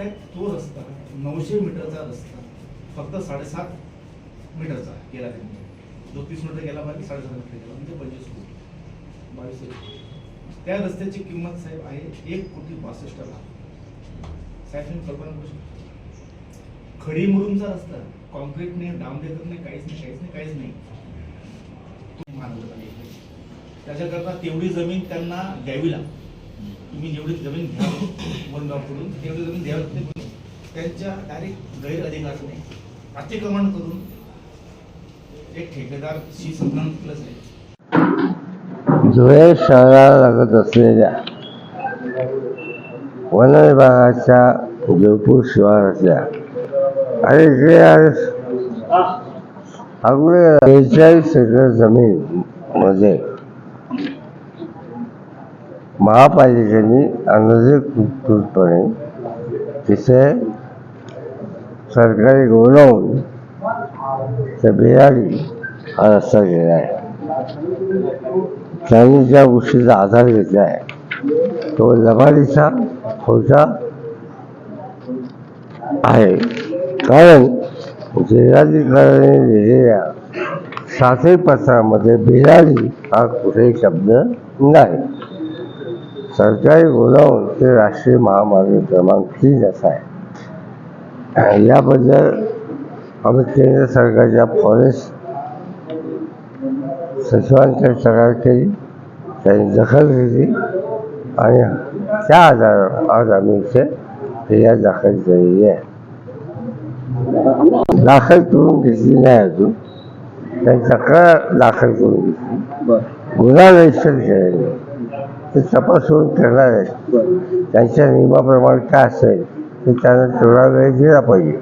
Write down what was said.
साहेब तो रस्ता नऊशे मीटरचा रस्ता फक्त साडेसात मीटरचा गेला त्यांनी जो तीस मीटर गेला बाकी साडेसात मीटर गेला म्हणजे पंचवीस कोटी बावीस त्या रस्त्याची किंमत साहेब आहे एक कोटी बासष्ट लाख. साहेब तुम्ही कल्पना करू शकता. खडी मुरुमचा रस्ता कॉन्क्रीट नाही डांबरेकर नाही काहीच नाही काहीच नाही. काहीच नाही तो नाही. त्याच्याकरता तेवढी जमीन त्यांना द्यावी लागते. तुम्ही जेवढी जमीन घ्या वनगावकडून तेवढी जमीन द्यावी लागते त्यांच्या डायरेक्ट गैर अधिकाराने अतिक्रमण करून एक ठेकेदार शी संधान प्लस आहे. धुळे शहराला लागत असलेल्या वन विभागाच्या जयपूर शिवारातल्या आणि जे आज अगोदर बेचाळीस एकर जमीन मध्ये महापालिकेने अनधिकृतपणे तिथे सरकारी गोडाऊन त्या बिराडी हा रस्ता गेला आहे त्यांनी ज्या गोष्टीचा आधार घेतला आहे तो लबाडीचा खोटा आहे. कारण जिल्हाधिकाऱ्याने लिहिलेल्या सातही पत्रामध्ये बिराडी हा कुठेही शब्द नाही. सरकारी गोडाऊन ते राष्ट्रीय महामार्ग क्रमांक तीन असा आहे याबद्दल आम्ही केंद्र सरकारच्या फॉरेस्ट सचिवांकडे तक्रार केली त्यांनी दखल घेतली आणि त्या आधारावर आज आम्ही इथे फिर्याद दाखल केलेली आहे दाखल करून घेतली नाही अजून त्यांनी तक्रार दाखल करून घेतली गुन्हा रजिस्टर केलेला आहे. ते तपासून करणार आहेत त्यांच्या नियमाप्रमाणे काय असेल ते त्यांना तेवढा वेळ दिला पाहिजे.